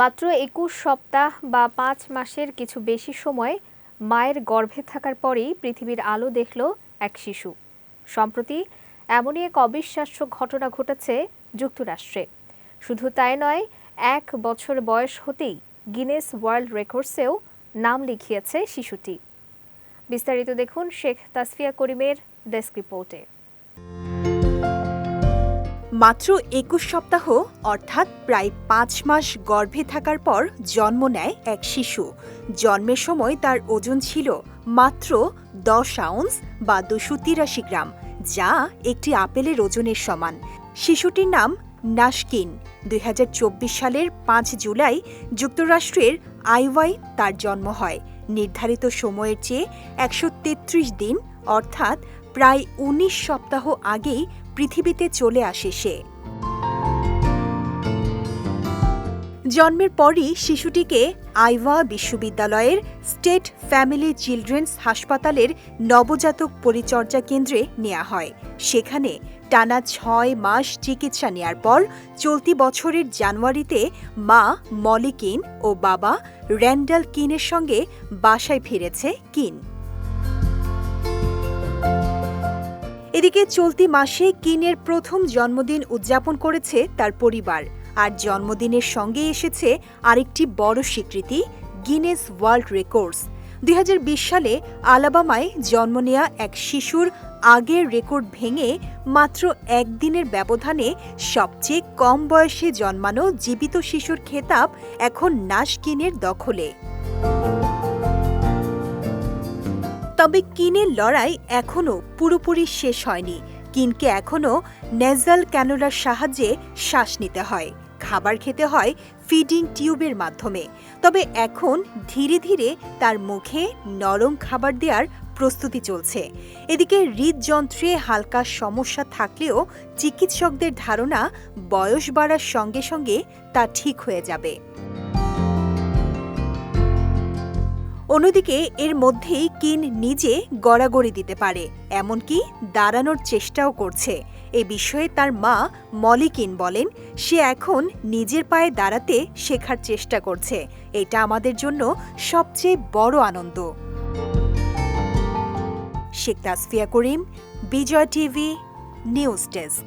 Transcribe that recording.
মাত্র একুশ সপ্তাহ বা পাঁচ মাসের কিছু বেশি সময় মায়ের গর্ভে থাকার পরেই পৃথিবীর আলো দেখল এক শিশু। সম্প্রতি এমনই এক অবিশ্বাস্য ঘটনা ঘটেছে যুক্তরাষ্ট্রে। শুধু তাই নয়, এক বছর বয়স হতেই গিনেস ওয়ার্ল্ড রেকর্ডসেও নাম লিখিয়েছে শিশুটি। বিস্তারিত দেখুন শেখ তাসফিয়া করিমের ডেস্ক রিপোর্টে। মাত্র একুশ সপ্তাহ, অর্থাৎ প্রায় পাঁচ মাস গর্ভে থাকার পর জন্ম নেয় এক শিশু। জন্মের সময় তার ওজন ছিল মাত্র দশ আউন্স বা দুশো তিরাশি গ্রাম, যা একটি আপেলের ওজনের সমান। শিশুটির নাম নাশকিন। দুই হাজার চব্বিশ সালের পাঁচ জুলাই যুক্তরাষ্ট্রের আইওয়াই তার জন্ম হয়। নির্ধারিত সময়ের চেয়ে একশো তেত্রিশ দিন অর্থাৎ প্রায় ১৯ সপ্তাহ আগেই পৃথিবীতে চলে আসে সে। জন্মের পরই শিশুটিকে আইওয়া বিশ্ববিদ্যালয়ের স্টেট ফ্যামিলি চিলড্রেন্স হাসপাতালের নবজাতক পরিচর্যা কেন্দ্রে নেওয়া হয়। সেখানে টানা ছয় মাস চিকিৎসা নেয়ার পর চলতি বছরের জানুয়ারিতে মা মলি কিন ও বাবা র্যান্ডাল কিনের সঙ্গে বাসায় ফিরেছে কিন। এদিকে চলতি মাসে কিনের প্রথম জন্মদিন উদযাপন করেছে তার পরিবার। আর জন্মদিনের সঙ্গে এসেছে আরেকটি বড় স্বীকৃতি গিনেস ওয়ার্ল্ড রেকর্ডস দুই হাজার বিশ সালে আলাবামায় জন্ম নেয়া এক শিশুর আগের রেকর্ড ভেঙে মাত্র একদিনের ব্যবধানে সবচেয়ে কম বয়সে জন্মানো জীবিত শিশুর খেতাব এখন নাশকিনের দখলে। তবে কিনের লড়াই এখনও পুরোপুরি শেষ হয়নি। কিনকে এখনও নেজাল ক্যানোলার সাহায্যে শ্বাস নিতে হয়। খাবার খেতে হয় ফিডিং টিউবের মাধ্যমে। তবে এখন ধীরে ধীরে তার মুখে নরম খাবার দেওয়ার প্রস্তুতি চলছে। এদিকে হৃদযন্ত্রে হালকা সমস্যা থাকলেও চিকিৎসকদের ধারণা বয়স বাড়ার সঙ্গে সঙ্গে তা ঠিক হয়ে যাবে। অন্যদিকে এর মধ্যেই কিন নিজে গড়াগড়ি দিতে পারে, এমনকি দাঁড়ানোর চেষ্টাও করছে। এ বিষয়ে তার মা মলিকিন বলেন, সে এখন নিজের পায়ে দাঁড়াতে শেখার চেষ্টা করছে। এটা আমাদের জন্য সবচেয়ে বড় আনন্দ। Sheikh Tasfia Karim, Bijoy TV, news desk.